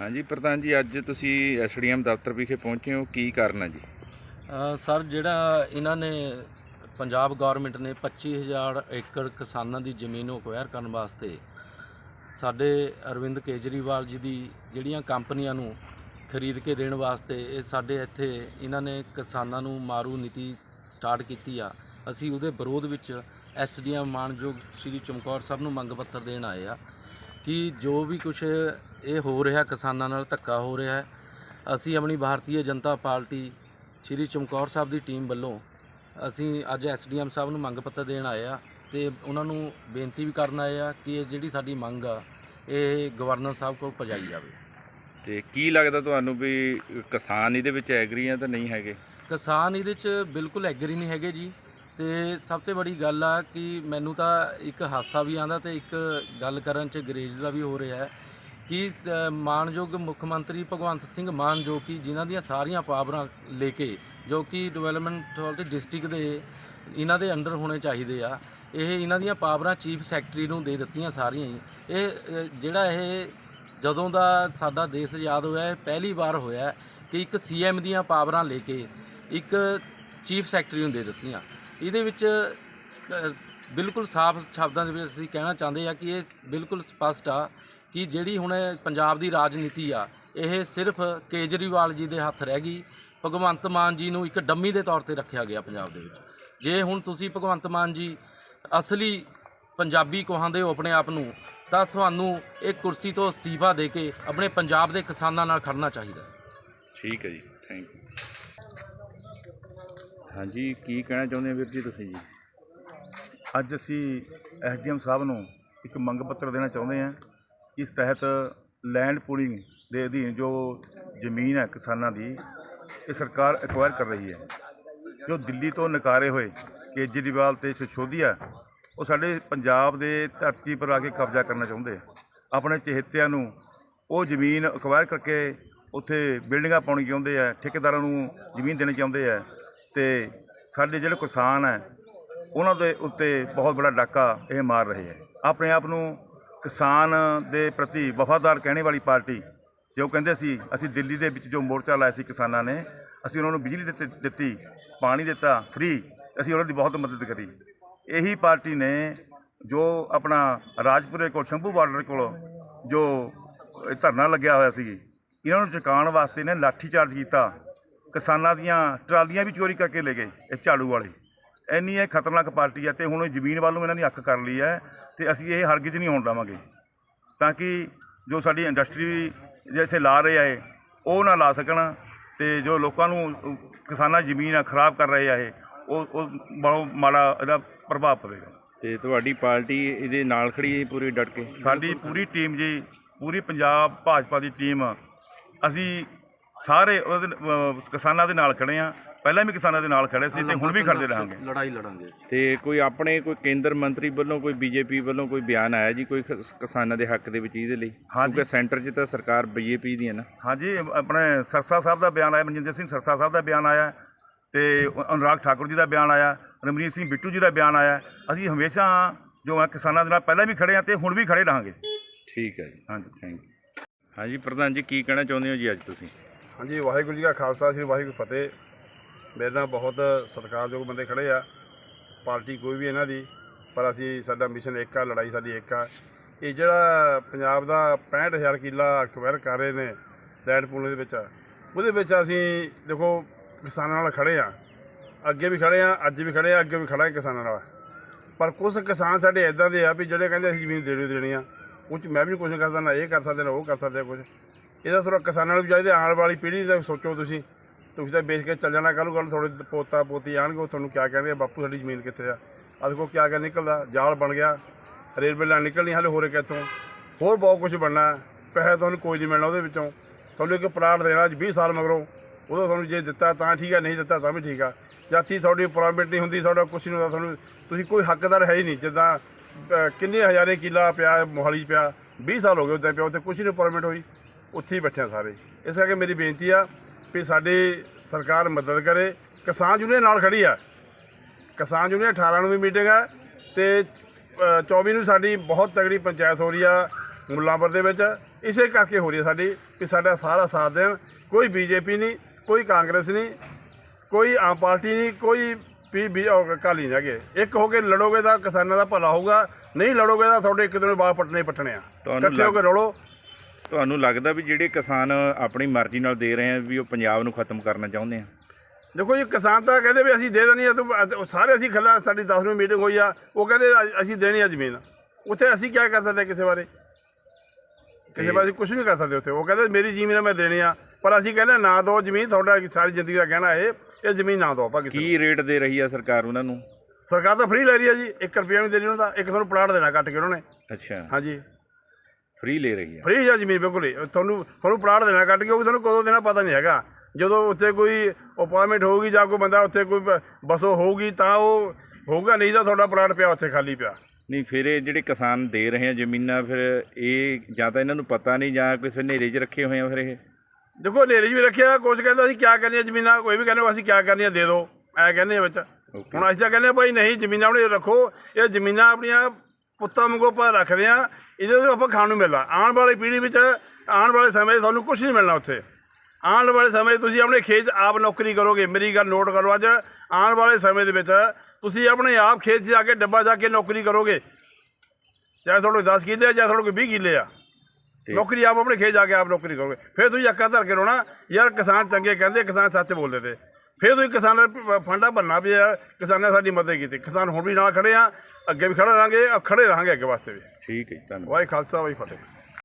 ਹਾਂਜੀ, ਪ੍ਰਧਾਨ ਜੀ, ਅੱਜ ਤੁਸੀਂ ਐਸਡੀਐਮ ਦਫ਼ਤਰ ਵਿਖੇ ਪਹੁੰਚੇ ਹੋ। ਕੀ ਕਾਰਨ ਹੈ ਜੀ? ਸਰ, ਜਿਹੜਾ ਇਹਨਾਂ ਨੇ ਪੰਜਾਬ ਗਵਰਨਮੈਂਟ ਨੇ 25000 ਏਕੜ ਕਿਸਾਨਾਂ ਦੀ ਜ਼ਮੀਨ ਨੂੰ ਅਕਵਾਇਰ ਕਰਨ ਵਾਸਤੇ ਸਾਡੇ ਅਰਵਿੰਦ ਕੇਜਰੀਵਾਲ ਜੀ ਦੀ ਜਿਹੜੀਆਂ ਕੰਪਨੀਆਂ ਨੂੰ ਖਰੀਦ ਕੇ ਦੇਣ ਵਾਸਤੇ ਇਹ ਸਾਡੇ ਇੱਥੇ ਇਹਨਾਂ ਨੇ ਕਿਸਾਨਾਂ ਨੂੰ ਮਾਰੂ ਨੀਤੀ ਸਟਾਰਟ ਕੀਤੀ ਆ। ਅਸੀਂ ਉਹਦੇ ਵਿਰੋਧ ਵਿੱਚ ਐਸਡੀਐਮ ਮਾਨਯੋਗ ਸ਼੍ਰੀ ਚਮਕੌਰ ਸਾਹਿਬ ਨੂੰ ਮੰਗ ਪੱਤਰ ਦੇਣ ਆਏ ਆ। ਕਿ ਜੋ ਵੀ ਕੁਝ ਇਹ ਹੋ ਰਿਹਾ ਕਿਸਾਨਾਂ ਨਾਲ ਧੱਕਾ ਹੋ ਰਿਹਾ ਹੈ ਅਸੀਂ ਆਪਣੀ ਭਾਰਤੀ ਜਨਤਾ ਪਾਰਟੀ ਸ਼੍ਰੀ ਚਮਕੌਰ ਸਾਹਿਬ ਦੀ ਟੀਮ ਵੱਲੋਂ ਅਸੀਂ ਅੱਜ ਐਸਡੀਐਮ ਸਾਹਿਬ ਨੂੰ ਮੰਗ ਪੱਤਰ ਦੇਣ ਆਏ ਆ ਤੇ ਉਹਨਾਂ ਨੂੰ ਬੇਨਤੀ ਵੀ ਕਰਨ ਆਏ ਆ ਕਿ ਇਹ ਜਿਹੜੀ ਸਾਡੀ ਮੰਗ ਆ ਇਹ ਗਵਰਨਰ ਸਾਹਿਬ ਕੋਲ ਪਹੁੰਚਾਈ ਜਾਵੇ। ਤੇ ਕੀ ਲੱਗਦਾ ਤੁਹਾਨੂੰ ਵੀ ਕਿਸਾਨ ਇਹਦੇ ਵਿੱਚ ਐਗਰੀ ਆ ਤਾਂ ਨਹੀਂ ਹੈਗੇ? ਕਿਸਾਨ ਇਹਦੇ 'ਚ ਬਿਲਕੁਲ ਐਗਰੀ ਨਹੀਂ ਹੈਗੇ ਜੀ। ਤੇ ਸਭ ਤੋਂ ਬੜੀ ਗੱਲ ਆ ਕਿ ਮੈਨੂੰ ਤਾਂ ਇੱਕ ਹਾਸਾ ਵੀ ਆਂਦਾ ਤੇ ਇੱਕ ਗੱਲ ਕਰਨ 'ਚ ਗਰੇਜ ਦਾ ਵੀ ਹੋ ਰਿਹਾ ਹੈ ਕਿ ਅ, ਮਾਣਯੋਗ ਮੁੱਖ ਮੰਤਰੀ ਭਗਵੰਤ ਸਿੰਘ ਮਾਨ ਜੋ ਕਿ ਜਿਨ੍ਹਾਂ ਦੀਆਂ ਸਾਰੀਆਂ ਪਾਵਰਾਂ ਲੈ ਕੇ ਜੋ ਕਿ ਡਿਵੈਲਪਮੈਂਟ ਦੇ ਡਿਸਟ੍ਰਿਕਟ ਦੇ ਇਹਨਾਂ ਦੇ ਅੰਡਰ ਹੋਣੇ ਚਾਹੀਦੇ ਆ ਇਹ ਇਹਨਾਂ ਦੀਆਂ ਪਾਵਰਾਂ ਚੀਫ ਸੈਕਟਰੀ ਨੂੰ ਦੇ ਦਿੱਤੀਆਂ ਸਾਰੀਆਂ ਹੀ। ਇਹ ਜਿਹੜਾ ਇਹ ਜਦੋਂ ਦਾ ਸਾਡਾ ਦੇਸ਼ ਆਜ਼ਾਦ ਹੋਇਆ ਇਹ ਪਹਿਲੀ ਵਾਰ ਹੋਇਆ ਕਿ ਇੱਕ ਸੀਐਮ ਦੀਆਂ ਪਾਵਰਾਂ ਲੈ ਕੇ ਇੱਕ ਚੀਫ ਸੈਕਟਰੀ ਨੂੰ ਦੇ ਦਿੱਤੀਆਂ। ਇਹਦੇ ਵਿੱਚ ਅ, ਬਿਲਕੁਲ ਸਾਫ਼ ਸ਼ਬਦਾਂ ਦੇ ਵਿੱਚ ਅਸੀਂ ਕਹਿਣਾ ਚਾਹੁੰਦੇ ਆ ਕਿ ਇਹ ਬਿਲਕੁਲ ਸਪਸ਼ਟ ਆ ਕਿ ਜਿਹੜੀ ਹੁਣ ਇਹ ਪੰਜਾਬ ਦੀ ਰਾਜਨੀਤੀ ਆ ਇਹ ਸਿਰਫ ਕੇਜਰੀਵਾਲ ਜੀ ਦੇ ਹੱਥ ਰਹਿ ਗਈ। ਭਗਵੰਤ ਮਾਨ ਜੀ ਨੂੰ ਇੱਕ ਡੰਮੀ ਦੇ ਤੌਰ ਤੇ ਰੱਖਿਆ ਗਿਆ ਪੰਜਾਬ ਦੇ ਵਿੱਚ। ਜੇ ਹੁਣ ਤੁਸੀਂ ਭਗਵੰਤ ਮਾਨ ਜੀ ਅਸਲੀ ਪੰਜਾਬੀ ਕਹਾਂਦੇ ਹੋ ਆਪਣੇ ਆਪ ਨੂੰ ਤਾਂ ਤੁਹਾਨੂੰ ਇਹ ਕੁਰਸੀ ਤੋਂ ਅਸਤੀਫਾ ਦੇ ਕੇ ਆਪਣੇ ਪੰਜਾਬ ਦੇ ਕਿਸਾਨਾਂ ਨਾਲ ਖੜਨਾ ਚਾਹੀਦਾ। ਠੀਕ ਹੈ ਜੀ ਥੈਂਕ ਯੂ ਹਾਂਜੀ, ਕੀ ਕਹਿਣਾ ਚਾਹੁੰਦੇ ਹੋ ਵੀਰ ਜੀ ਤੁਸੀਂ ਜੀ? ਅੱਜ ਅਸੀਂ ਐਸਡੀਐਮ ਸਾਹਿਬ ਨੂੰ ਇੱਕ ਮੰਗ ਪੱਤਰ ਦੇਣਾ ਚਾਹੁੰਦੇ ਹਾਂ, ਇਸ ਤਹਿਤ ਲੈਂਡ ਪੂਲਿੰਗ ਦੇ ਅਧੀਨ ਜੋ ਜ਼ਮੀਨ ਹੈ ਕਿਸਾਨਾਂ ਦੀ, ਇਹ ਸਰਕਾਰ ਐਕਵਾਇਰ ਕਰ ਰਹੀ ਹੈ। ਜੋ ਦਿੱਲੀ ਤੋਂ ਨਕਾਰੇ ਹੋਏ ਕੇਜਰੀਵਾਲ ਤੇ ਸਿਸੋਦੀਆ ਉਹ ਸਾਡੇ ਪੰਜਾਬ ਦੇ ਧਰਤੀ ਪਰ ਆ ਕੇ ਕਬਜ਼ਾ ਕਰਨਾ ਚਾਹੁੰਦੇ ਆ। ਆਪਣੇ ਚਹੇਤਿਆਂ ਨੂੰ ਉਹ ਜ਼ਮੀਨ ਐਕਵਾਇਰ ਕਰਕੇ ਉੱਥੇ ਬਿਲਡਿੰਗਾਂ ਪਾਉਣੀ ਚਾਹੁੰਦੇ ਆ, ਠੇਕੇਦਾਰਾਂ ਨੂੰ ਜ਼ਮੀਨ ਦੇਣੀ ਚਾਹੁੰਦੇ ਆ। ਤੇ ਸਾਡੇ ਜਿਹੜੇ ਕਿਸਾਨ ਹੈ, ਉਹਨਾਂ ਦੇ ਉੱਤੇ ਬਹੁਤ ਬੜਾ ਡਾਕਾ ਇਹ ਮਾਰ ਰਹੇ ਹੈ। ਆਪਣੇ ਆਪ ਨੂੰ ਕਿਸਾਨ ਦੇ ਪ੍ਰਤੀ ਵਫਾਦਾਰ ਕਹਿਣੇ ਵਾਲੀ ਪਾਰਟੀ, ਜੋ ਕਹਿੰਦੇ ਸੀ, ਅਸੀਂ ਦਿੱਲੀ ਦੇ ਵਿੱਚ ਜੋ ਮੋਰਚਾ ਲਾਇਆ ਸੀ ਕਿਸਾਨਾਂ ਨੇ, ਅਸੀਂ ਉਹਨਾਂ ਨੂੰ ਬਿਜਲੀ ਦਿੱਤੀ ਦਿੱਤੀ, ਪਾਣੀ ਦਿੱਤਾ ਫ੍ਰੀ ਅਸੀਂ ਉਹਨਾਂ ਦੀ ਬਹੁਤ ਮਦਦ ਕਰੀ। ਇਹੀ ਪਾਰਟੀ ਨੇ ਜੋ ਆਪਣਾ ਰਾਜਪੁਰੇ ਕੋਲ, ਸ਼ੰਭੂ ਬਾਰਡਰ ਕੋਲ ਜੋ ਧਰਨਾ ਲੱਗਿਆ ਹੋਇਆ ਸੀ, ਇਹਨਾਂ ਨੂੰ ਚੁਕਾਉਣ ਵਾਸਤੇ ਨੇ ਲਾਠੀ ਚਾਰਜ ਕੀਤਾ। ਕਿਸਾਨਾਂ ਦੀਆਂ ਟਰਾਲੀਆਂ ਵੀ ਚੋਰੀ ਕਰਕੇ ਲੈ ਗਏ ਇਹ ਝਾੜੂ ਵਾਲੇ। ਇੰਨੀ ਇਹ ਖਤਰਨਾਕ ਪਾਰਟੀ ਹੈ ਤੇ ਹੁਣ ਇਹ ਜ਼ਮੀਨ ਵੱਲ ਨੂੰ ਇਹਨਾਂ ਦੀ ਅੱਖ ਕਰ ਲਈ ਹੈ ਤੇ ਅਸੀਂ ਇਹ ਹਰਗਿਜ਼ ਨਹੀਂ ਹੋਣ ਦੇਵਾਂਗੇ। ਤਾਂ ਕਿ ਜੋ ਸਾਡੀ ਇੰਡਸਟਰੀ ਜੇ ਇੱਥੇ ਲਾ ਰਹੇ ਆ ਇਹ ਉਹ ਨਾ ਲਾ ਸਕਣ ਤੇ ਜੋ ਲੋਕਾਂ ਨੂੰ ਕਿਸਾਨਾਂ ਜ਼ਮੀਨ ਆ ਖਰਾਬ ਕਰ ਰਹੇ ਆ ਇਹ ਉਹ ਉਹ ਬਹੁਤ ਮਾੜਾ ਇਹਦਾ ਪ੍ਰਭਾਵ ਪਵੇਗਾ। ਤੇ ਤੁਹਾਡੀ ਪਾਰਟੀ ਇਹਦੇ ਨਾਲ ਖੜੀ ਹੈ ਪੂਰੀ ਡਟ ਕੇ? ਸਾਡੀ ਪੂਰੀ ਟੀਮ ਜੀ ਪੂਰੀ ਪੰਜਾਬ ਭਾਜਪਾ ਦੀ ਟੀਮ ਅਸੀਂ ਸਾਰੇ ਉਹਦੇ ਅਹ, ਕਿਸਾਨਾਂ ਦੇ ਨਾਲ ਖੜੇ ਆ। ਪਹਿਲਾਂ ਵੀ ਕਿਸਾਨਾਂ ਦੇ ਨਾਲ ਖੜੇ ਸੀ ਤੇ ਹੁਣ ਵੀ ਖੜਦੇ ਰਹਾਂਗੇ। ਲੜਾਈ ਲੜਾਂਗੇ। ਤੇ ਕੋਈ ਆਪਣੇ ਕੋਈ ਕੇਂਦਰ ਮੰਤਰੀ ਵੱਲੋਂ ਕੋਈ ਬੀਜੇਪੀ ਵੱਲੋਂ ਕੋਈ ਬਿਆਨ ਆਇਆ ਜੀ ਕੋਈ ਖ- ਕਿਸਾਨਾਂ ਦੇ ਹੱਕ ਦੇ ਵਿੱਚ ਇਹਦੇ ਲਈ? ਹਾਂਜੀ। ਕਿਉਂਕਿ ਸੈਂਟਰ 'ਚ ਤਾਂ ਸਰਕਾਰ ਬੀਜੇਪੀ ਦੀ ਹੈ ਨਾ। ਹਾਂਜੀ ਆਪਣੇ ਸਰਸਾ ਸਾਹਿਬ ਦਾ ਬਿਆਨ ਆਇਆ ਮਨਜਿੰਦਰ ਸਿੰਘ ਸਰਸਾ ਸਾਹਿਬ ਦਾ ਬਿਆਨ ਆਇਆ ਤੇ ਅਨੁਰਾਗ ਠਾਕੁਰ ਜੀ ਦਾ ਬਿਆਨ ਆਇਆ ਰਮਨੀਤ ਸਿੰਘ ਬਿੱਟੂ ਜੀ ਦਾ ਬਿਆਨ ਆਇਆ। ਅਸੀਂ ਹਮੇਸ਼ਾ ਜੋ ਹੈ ਕਿਸਾਨਾਂ ਦੇ ਨਾਲ ਪਹਿਲਾਂ ਵੀ ਖੜੇ ਆ ਤੇ ਹੁਣ ਵੀ ਖੜੇ ਰਹਾਂਗੇ। ਠੀਕ ਹੈ ਜੀ। ਹਾਂਜੀ ਥੈਂਕ ਯੂ ਹਾਂਜੀ ਪ੍ਰਧਾਨ ਜੀ ਕੀ ਕਹਿਣਾ ਚਾਹੁੰਦੇ ਹੋ ਜੀ ਅੱਜ ਤੁਸੀਂ? ਹਾਂਜੀ, ਵਾਹਿਗੁਰੂ ਜੀ ਕਾ ਖਾਲਸਾ, ਸ੍ਰੀ ਵਾਹਿਗੁਰੂ ਫਤਿਹ। ਮੇਰੇ ਨਾਲ ਬਹੁਤ ਸਤਿਕਾਰਯੋਗ ਬੰਦੇ ਖੜੇ ਆ। ਪਾਰਟੀ ਕੋਈ ਵੀ ਇਹਨਾਂ ਦੀ, ਪਰ ਅਸੀਂ, ਸਾਡਾ ਮਿਸ਼ਨ ਇੱਕ ਆ, ਲੜਾਈ ਸਾਡੀ ਇੱਕ ਆ। ਇਹ ਜਿਹੜਾ ਪੰਜਾਬ ਦਾ 65000 ਕਿੱਲਾ ਅਕਵਾਇਰ ਕਰ ਰਹੇ ਨੇ ਲੈਂਡ ਪੂਲ ਦੇ ਵਿੱਚ, ਉਹਦੇ ਵਿੱਚ ਅਸੀਂ, ਦੇਖੋ, ਕਿਸਾਨਾਂ ਨਾਲ ਖੜੇ ਆ। ਅੱਗੇ ਵੀ ਖੜੇ ਆ, ਅੱਜ ਵੀ ਖੜੇ ਆ, ਅੱਗੇ ਵੀ ਖੜਾ ਕਿਸਾਨਾਂ ਨਾਲ। ਪਰ ਕੁਝ ਕਿਸਾਨ ਸਾਡੇ ਇਦਾਂ ਦੇ ਆ ਵੀ ਜਿਹੜੇ ਕਹਿੰਦੇ ਅਸੀਂ ਜ਼ਮੀਨ ਦੇਣੀ ਦੇਣੀ ਆ, ਉਹ 'ਚ ਮੈਂ ਵੀ ਕੁਝ ਕਰਦਾ, ਨਾ ਇਹ ਕਰ ਸਕਦੇ, ਨਾ ਉਹ ਕਰ ਸਕਦੇ ਕੁਝ ਇਹਦਾ ਥੋੜਾ ਕਿਸਾਨਾਂ ਨੂੰ ਵੀ ਚਾਹੀਦਾ, ਆਉਣ ਵਾਲੀ ਪੀੜ੍ਹੀ ਦਾ ਸੋਚੋ ਤੁਸੀਂ। ਤੁਸੀਂ ਤਾਂ ਵੇਚ ਕੇ ਚੱਲ ਜਾਣਾ, ਕੱਲ੍ਹ ਕੱਲ ਤੁਹਾਡੇ ਪੋਤਾ, ਪੋਤੀ ਆਣਗੇ ਉਹ ਤੁਹਾਨੂੰ ਕਿਆ ਕਹਿਣਗੇ, ਬਾਪੂ ਸਾਡੀ ਜ਼ਮੀਨ ਕਿੱਥੇ ਆ? ਅੱਜ ਦੇਖੋ ਕਿਆ ਕਿਆ ਨਿਕਲਦਾ, ਜਾਲ ਬਣ ਗਿਆ, ਰੇਲਵੇ ਲਾਈਨ ਨਿਕਲਣੀ ਹਾਲੇ ਹੋਰ ਕਿੱਥੋਂ ਹੋਰ ਬਹੁਤ ਕੁਝ ਬਣਨਾ, ਪੈਸਾ ਤੁਹਾਨੂੰ ਕੋਈ ਨਹੀਂ ਮਿਲਣਾ ਉਹਦੇ ਵਿੱਚੋਂ। ਤੁਹਾਨੂੰ ਇੱਕ ਪਲਾਟ ਦੇਣਾ ਅੱਜ 20 ਸਾਲ ਮਗਰੋਂ, ਉਹਦਾ ਤੁਹਾਨੂੰ ਜੇ ਦਿੱਤਾ ਤਾਂ ਠੀਕ ਆ, ਨਹੀਂ ਦਿੱਤਾ ਤਾਂ ਵੀ ਠੀਕ ਆ। ਜਾਤੀ ਤੁਹਾਡੀ ਅਪਾਇੰਟਮੈਂਟ ਨਹੀਂ ਹੁੰਦੀ, ਤੁਹਾਡਾ ਕੁਛ ਨਹੀਂ ਹੁੰਦਾ, ਤੁਹਾਨੂੰ ਤੁਸੀਂ ਕੋਈ ਹੱਕਦਾਰ ਹੈ ਹੀ ਨਹੀਂ, ਜਿੱਦਾਂ ਕਿੰਨੇ ਹਜ਼ਾਰੇ ਕਿੱਲਾ ਪਿਆ, ਮੋਹਾਲੀ 'ਚ ਪਿਆ 20 ਸਾਲ ਹੋ ਗਏ ਉੱਥੇ ਪਿਆ, ਉੱਥੇ ਕੁਛ ਨਹੀਂ ਪਰਮਿਟ ਹੋਈ। ਉੱਥੇ ਹੀ ਬੈਠੇ ਆ ਸਾਰੇ। ਇਸ ਕਰਕੇ ਮੇਰੀ ਬੇਨਤੀ ਆ ਵੀ ਸਾਡੀ ਸਰਕਾਰ ਮਦਦ ਕਰੇ। ਕਿਸਾਨ ਯੂਨੀਅਨ ਨਾਲ ਖੜੀ ਆ। ਕਿਸਾਨ ਯੂਨੀਅਨ 18 ਨੂੰ ਵੀ ਮੀਟਿੰਗ ਹੈ ਤੇ ਅ, 24 ਨੂੰ ਸਾਡੀ ਬਹੁਤ ਤਗੜੀ ਪੰਚਾਇਤ ਹੋ ਰਹੀ ਆ ਮੁੱਲਾਂਪੁਰ ਦੇ ਵਿੱਚ। ਇਸੇ ਕਰਕੇ ਹੋ ਰਹੀ ਹੈ ਸਾਡੀ ਵੀ ਸਾਡਾ ਸਾਰਾ ਸਾਥ ਦੇਣ। ਕੋਈ ਬੀਜੇਪੀ ਨਹੀਂ ਕੋਈ ਕਾਂਗਰਸ ਨਹੀਂ ਕੋਈ ਆਮ ਪਾਰਟੀ ਨਹੀਂ ਕੋਈ ਪੀ ਬੀ ਅਕਾਲੀ ਨਹੀਂ ਹੈਗੇ। ਇੱਕ ਹੋ ਕੇ ਲੜੋਗੇ ਤਾਂ ਕਿਸਾਨਾਂ ਦਾ ਭਲਾ ਹੋਊਗਾ ਨਹੀਂ ਲੜੋਗੇ ਤਾਂ ਤੁਹਾਡੇ ਇੱਕ ਦਿਨ ਬਾਅਦ ਪੱਟਣੇ ਹੀ ਪੱਟਣੇ ਆ। ਇਕੱਠੇ ਹੋ ਕੇ ਰਲੋ। ਤੁਹਾਨੂੰ ਲੱਗਦਾ ਵੀ ਜਿਹੜੇ ਕਿਸਾਨ ਆਪਣੀ ਮਰਜ਼ੀ ਨਾਲ ਦੇ ਰਹੇ ਆ ਵੀ ਉਹ ਪੰਜਾਬ ਨੂੰ ਖਤਮ ਕਰਨਾ ਚਾਹੁੰਦੇ ਆ? ਦੇਖੋ ਜੀ ਕਿਸਾਨ ਤਾਂ ਕਹਿੰਦੇ ਵੀ ਅਸੀਂ ਦੇ ਦੇਣੀ ਆ ਸਾਰੇ ਅਸੀਂ ਖੱਲਾ ਸਾਡੀ 10ਵੀਂ ਮੀਟਿੰਗ ਹੋਈ ਆ ਉਹ ਕਹਿੰਦੇ ਅਸੀਂ ਦੇਣੀ ਆ ਜ਼ਮੀਨ। ਉੱਥੇ ਅਸੀਂ ਕੀ ਕਰ ਸਕਦੇ ਕਿਸੇ ਬਾਰੇ? ਕਿਸੇ ਬਾਰੇ ਕੁਝ ਨਹੀਂ ਕਰ ਸਕਦੇ ਉੱਥੇ। ਉਹ ਕਹਿੰਦੇ ਮੇਰੀ ਜ਼ਮੀਨ ਮੈਂ ਦੇਣੀ ਆ। ਪਰ ਅਸੀਂ ਕਹਿੰਦੇ ਨਾ ਦਿਓ ਜ਼ਮੀਨ ਤੁਹਾਡਾ ਸਾਰੀ ਜ਼ਿੰਦਗੀ ਦਾ ਕਹਿਣਾ ਇਹ ਇਹ ਜ਼ਮੀਨ ਨਾ ਦਿਓ ਆਪਾਂ ਕਿਸੇ ਨੂੰ। ਕੀ ਰੇਟ ਦੇ ਰਹੀ ਆ ਸਰਕਾਰ ਉਹਨਾਂ ਨੂੰ? ਸਰਕਾਰ ਤਾਂ ਫ੍ਰੀ ਲੈ ਰਹੀ ਆ ਜੀ 1 ਰੁਪਿਆ ਵੀ ਦੇਣੀ ਉਹਨਾਂ ਦਾ ਇੱਕ ਤੁਹਾਨੂੰ ਪਲਾਟ ਦੇਣਾ ਕੱਟ ਕੇ ਉਹਨਾਂ ਨੇ। ਅੱਛਾ। ਹਾਂਜੀ। ਫ੍ਰੀ ਲੈ ਰਹੀ ਆ ਫ੍ਰੀ ਆ ਜ਼ਮੀਨ ਬਿਲਕੁਲ ਹੀ। ਤੁਹਾਨੂੰ ਤੁਹਾਨੂੰ ਪਲਾਟ ਦੇਣਾ ਕੱਟ ਕੇ ਉਹ ਵੀ ਤੁਹਾਨੂੰ ਕਦੋਂ ਦੇਣਾ ਪਤਾ ਨਹੀਂ ਹੈਗਾ। ਜਦੋਂ ਉੱਥੇ ਕੋਈ ਅਪਾਇੰਟਮੈਂਟ ਹੋਊਗੀ ਜਾਂ ਕੋਈ ਬੰਦਾ ਉੱਥੇ ਕੋਈ ਬ- ਬਸੋ ਹੋਊਗੀ ਤਾਂ ਉਹ ਹੋਊਗਾ ਨਹੀਂ ਤਾਂ ਤੁਹਾਡਾ ਪਲਾਟ ਪਿਆ ਉੱਥੇ ਖਾਲੀ ਪਿਆ। ਨਹੀਂ ਫਿਰ ਇਹ ਜਿਹੜੇ ਕਿਸਾਨ ਦੇ ਰਹੇ ਆ ਜ਼ਮੀਨਾਂ ਫਿਰ ਇਹ ਜਾਂ ਤਾਂ ਇਹਨਾਂ ਨੂੰ ਪਤਾ ਨਹੀਂ ਜਾਂ ਕਿਸੇ ਹਨੇਰੇ 'ਚ ਰੱਖੇ ਹੋਏ ਆ ਫਿਰ ਇਹ? ਦੇਖੋ ਹਨੇਰੇ 'ਚ ਵੀ ਰੱਖਿਆ ਕੁਛ ਕਹਿੰਦਾ ਅਸੀਂ ਕਿਆ ਕਰਨੀਆਂ ਜ਼ਮੀਨਾਂ ਕੋਈ ਵੀ ਕਹਿੰਦੇ ਅਸੀਂ ਕਿਆ ਕਰਨੀਆਂ ਦੇ ਦਿਓ ਐ ਕਹਿੰਦੇ ਆ ਵਿੱਚ। ਹੁਣ ਅਸੀਂ ਤਾਂ ਕਹਿੰਦੇ ਆ ਭਾਈ ਨਹੀਂ ਜ਼ਮੀਨਾਂ ਆਪਣੇ ਰੱਖੋ। ਇਹ ਜ਼ਮੀਨਾਂ ਆਪਣੀਆਂ ਪੁੱਤਾਂ ਵਾਂਗੂ ਆਪਾਂ ਰੱਖਦੇ ਆ ਇਹਦੇ ਤੋਂ ਆਪਾਂ ਖਾਣ ਨੂੰ ਮਿਲਦਾ ਆਉਣ ਵਾਲੀ ਪੀੜ੍ਹੀ ਵਿੱਚ ਆਉਣ ਵਾਲੇ ਸਮੇਂ 'ਚ ਤੁਹਾਨੂੰ ਕੁਝ ਨਹੀਂ ਮਿਲਣਾ ਉੱਥੇ। ਆਉਣ ਵਾਲੇ ਸਮੇਂ ਤੁਸੀਂ ਆਪਣੇ ਖੇਤ ਆਪ ਨੌਕਰੀ ਕਰੋਗੇ। ਮੇਰੀ ਗੱਲ ਨੋਟ ਕਰੋ ਅੱਜ। ਆਉਣ ਵਾਲੇ ਸਮੇਂ ਦੇ ਵਿੱਚ ਤੁਸੀਂ ਆਪਣੇ ਆਪ ਖੇਤ 'ਚ ਜਾ ਕੇ ਡੱਬਾ ਜਾ ਕੇ ਨੌਕਰੀ ਕਰੋਗੇ। ਚਾਹੇ ਤੁਹਾਡੇ 10 ਕਿੱਲੇ ਆ ਚਾਹੇ ਤੁਹਾਡੇ ਕੋਲ 20 ਕਿੱਲੇ ਆ। ਨੌਕਰੀ ਆਪ ਆਪਣੇ ਖੇਤ ਜਾ ਕੇ ਆਪ ਨੌਕਰੀ ਕਰੋਗੇ। ਫਿਰ ਤੁਸੀਂ ਅੱਖਾਂ ਧਰ ਕੇ ਰੋਣਾ। ਯਾਰ ਕਿਸਾਨ ਚੰਗੇ ਕਹਿੰਦੇ ਕਿਸਾਨ ਸੱਚ ਬੋਲਦੇ ਤੇ। ਫਿਰ ਤੁਸੀਂ ਕਿਸਾਨ ਦਾ ਫੰਡਾ ਭਰਨਾ ਪਿਆ ਕਿਸਾਨਾਂ ਸਾਡੀ ਮਦਦ ਕੀਤੀ। ਕਿਸਾਨ ਹੁਣ ਵੀ ਨਾਲ ਖੜੇ ਆ ਅੱਗੇ ਵੀ ਖੜੇ ਰਹਾਂਗੇ ਖੜੇ ਰਹਾਂਗੇ ਅੱਗੇ ਵਾਸਤੇ ਵੀ। ਠੀਕ ਹੈ ਜੀ, ਧੰਨਵਾਦ। ਵਾਹਿ ਖਾਲਸਾ ਵਾਹਿ ਫਤਿਹ।